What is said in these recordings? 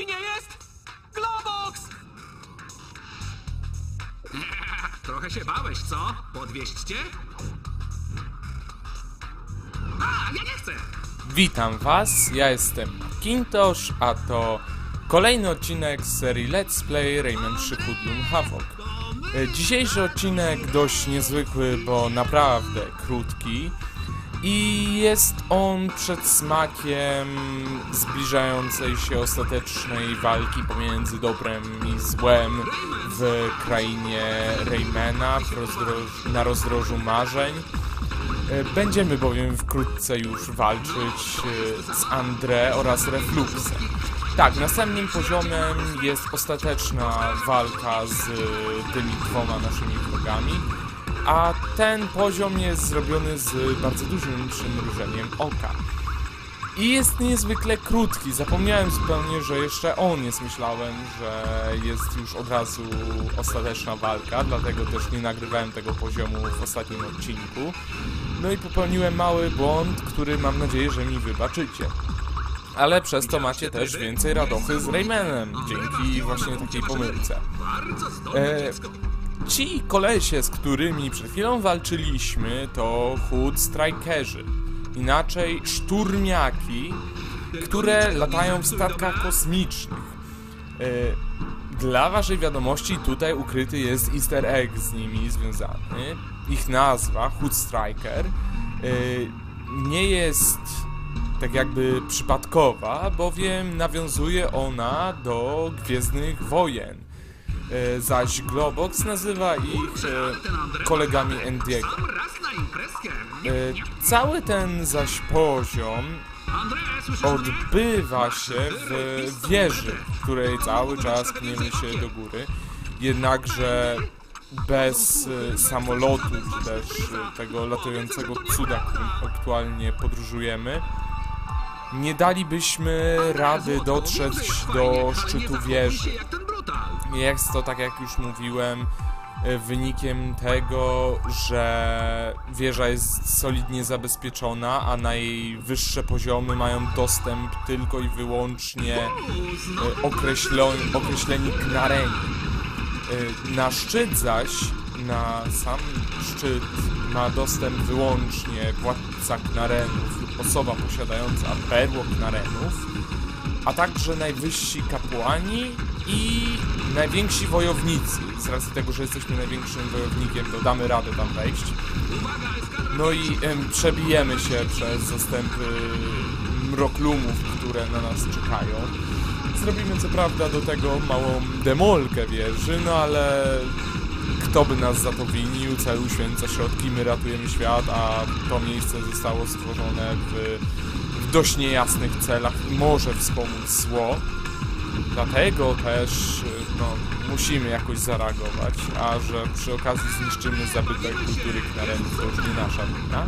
ci nie jest? Globox! Trochę się bałeś, co? Podwieźć cię? A, ja nie chcę! Witam Was, ja jestem Kintosz, a to kolejny odcinek z serii Let's Play Rayman 3 Hoodlum Havoc. E, Dzisiejszy odcinek dość niezwykły, bo naprawdę krótki i jest on przed smakiem zbliżającej się ostatecznej walki pomiędzy dobrem i złem w krainie Raymana na rozdrożu marzeń. E, Będziemy bowiem wkrótce już walczyć e, z André oraz Refluxem. Tak, następnym poziomem jest ostateczna walka z e, tymi dwoma naszymi wrogami, a ten poziom jest zrobiony z bardzo dużym przymrużeniem oka. I jest niezwykle krótki. Zapomniałem zupełnie, że jeszcze on jest. Myślałem, że jest już od razu ostateczna walka, dlatego też nie nagrywałem tego poziomu w ostatnim odcinku. No i popełniłem mały błąd, który mam nadzieję, że mi wybaczycie. Ale przez to macie też więcej radochy z Raymanem, dzięki właśnie takiej pomyłce. E. Ci kolesie, z którymi przed chwilą walczyliśmy, to Hood Strikerzy. Inaczej szturmiaki, które latają w statkach kosmicznych. E, Dla waszej wiadomości tutaj ukryty jest easter egg z nimi związany. Ich nazwa, Hood Striker, e, nie jest tak jakby przypadkowa, bowiem nawiązuje ona do Gwiezdnych Wojen. E, zaś Globox nazywa ich e, kolegami Endiego. Cały ten zaś poziom odbywa się w wieży, której cały czas pniemy się do góry. Jednakże bez e, samolotu, czy też tego latającego cuda, którym aktualnie podróżujemy, nie dalibyśmy rady dotrzeć do szczytu wieży. Jest to, tak jak już mówiłem, e, wynikiem tego, że wieża jest solidnie zabezpieczona, a na jej wyższe poziomy mają dostęp tylko i wyłącznie e, określo- określeni knareni. E, Na szczyt zaś, na sam szczyt ma dostęp wyłącznie władca knarenów lub osoba posiadająca perło knarenów, a także najwyżsi kapłani i najwięksi wojownicy. Z racji tego, że jesteśmy największym wojownikiem, to damy radę tam wejść. No i em, przebijemy się przez zastępy mroklumów, które na nas czekają. Zrobimy co prawda do tego małą demolkę wieży, no ale kto by nas za to winił? Cel uświęca środki, my ratujemy świat, a to miejsce zostało stworzone w, w dość niejasnych celach i może wspomóc zło. Dlatego też y, no, musimy jakoś zareagować, a że przy okazji zniszczymy zabytek kultury Knarenów, to już nie nasza wina.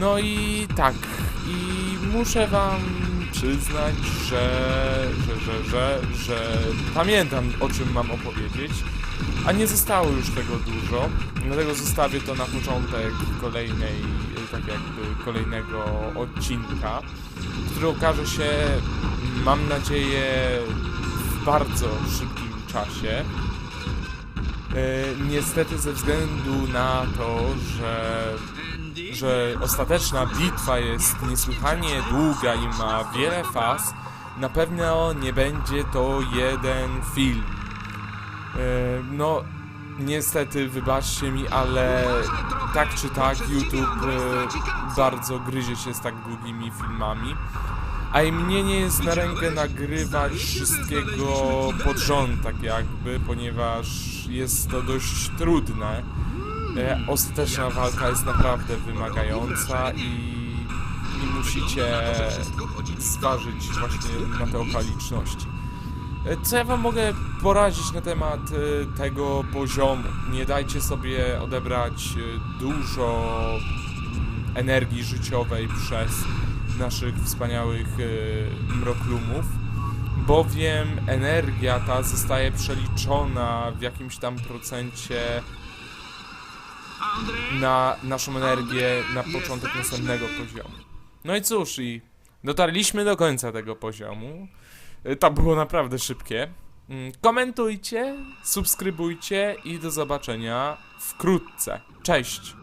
No i tak, i muszę wam przyznać, że, że, że, że, że pamiętam o czym mam opowiedzieć, a nie zostało już tego dużo, dlatego zostawię to na początek kolejnej, tak jakby kolejnego odcinka, który okaże się, mam nadzieję, w bardzo szybkim czasie. E, niestety ze względu na to, że że ostateczna bitwa jest niesłychanie długa i ma wiele faz, na pewno nie będzie to jeden film. E, No, niestety, wybaczcie mi, ale tak czy tak YouTube e, bardzo gryzie się z tak długimi filmami. A i mnie nie jest na rękę nagrywać wszystkiego pod rząd, tak jakby, ponieważ jest to dość trudne. E, ostateczna walka jest naprawdę wymagająca i, musicie zważyć właśnie na te okoliczności. E, Co ja wam mogę poradzić na temat e, tego poziomu? Nie dajcie sobie odebrać dużo mm, energii życiowej przez naszych wspaniałych mroklumów, bowiem energia ta zostaje przeliczona w jakimś tam procencie na naszą energię na początek następnego poziomu. No i cóż, i Dotarliśmy do końca tego poziomu. Y, To było naprawdę szybkie. Mm, Komentujcie, subskrybujcie i do zobaczenia wkrótce. Cześć!